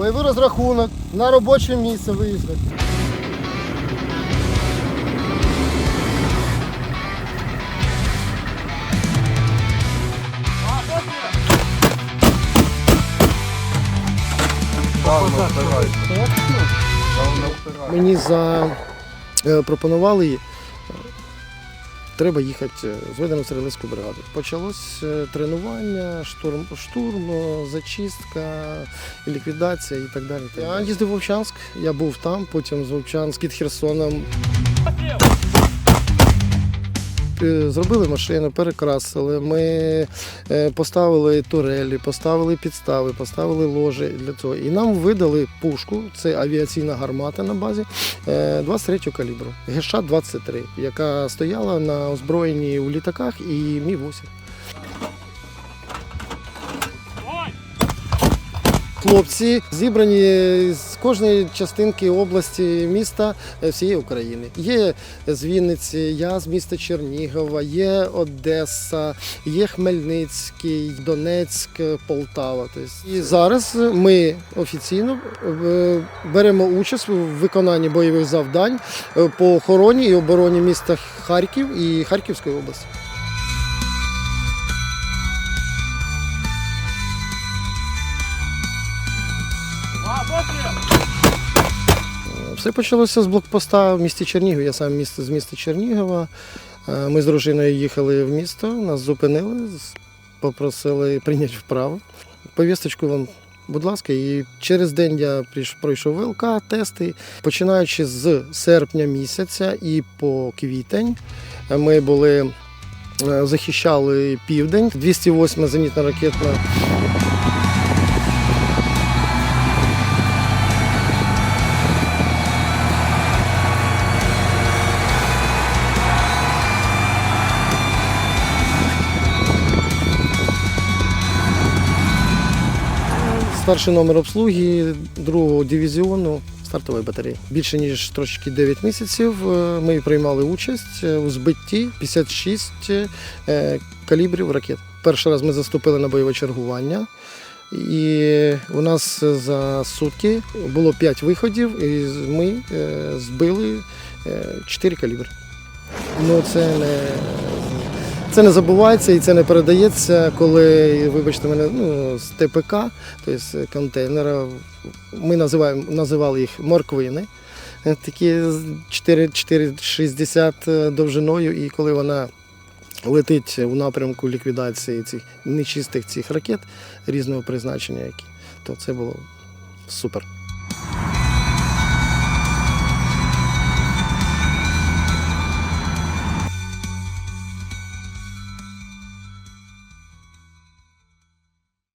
бойовий розрахунок, на робоче місце виїздити. Мені запропонували, треба їхати е, з видану стрілецьку бригаду. Почалось е, тренування, штурм, штурм, е, зачистка, ліквідація і так далі. Я їздив в Вовчанськ, я був там, потім з Вовчанськ під Херсоном. Е, Зробили машину, перекрасили. Ми е, поставили турелі, поставили підстави, поставили ложі для цього. І нам видали пушку, це авіаційна гармата на базі е, 23 калібру, ГШ-23, яка стояла на озброєнні у літаках і Мі-8. Хлопці зібрані з кожної частинки області міста е, всієї України. Є з Вінниці, я з міста Чернігова, є Одеса, є Хмельницький, Донецьк, Полтава. Тобто. І зараз ми офіційно е, беремо участь у виконанні бойових завдань е, по охороні і обороні міста Харків і Харківської області. Все почалося з блокпоста в місті Чернігів. Я сам з міста Чернігова. Е, Ми з дружиною їхали в місто, нас зупинили, попросили прийняти вправо. Повісточку вам, будь ласка, і через день я пройшов ВЛК, тести. Починаючи з серпня місяця і по квітень ми були. е, Захищали південь, 208 зенітно Старший номер обслуги другого дивізіону стартової батареї. Більше ніж трошки 9 місяців е, ми приймали участь е, у збитті 56 е, калібрів ракет. Перший раз ми заступили на бойове чергування. І у нас за сутки було 5 виходів, і ми збили 4 калібри. Ну, це не це не забувається і це не передається, коли, вибачте мене, ну, з ТПК, тобто контейнера, ми називаємо, називали їх морквини. Е, Такі 4 4,60 довжиною, і коли вона летить у напрямку ліквідації цих нечистих цих ракет різного призначення, які, то це було супер.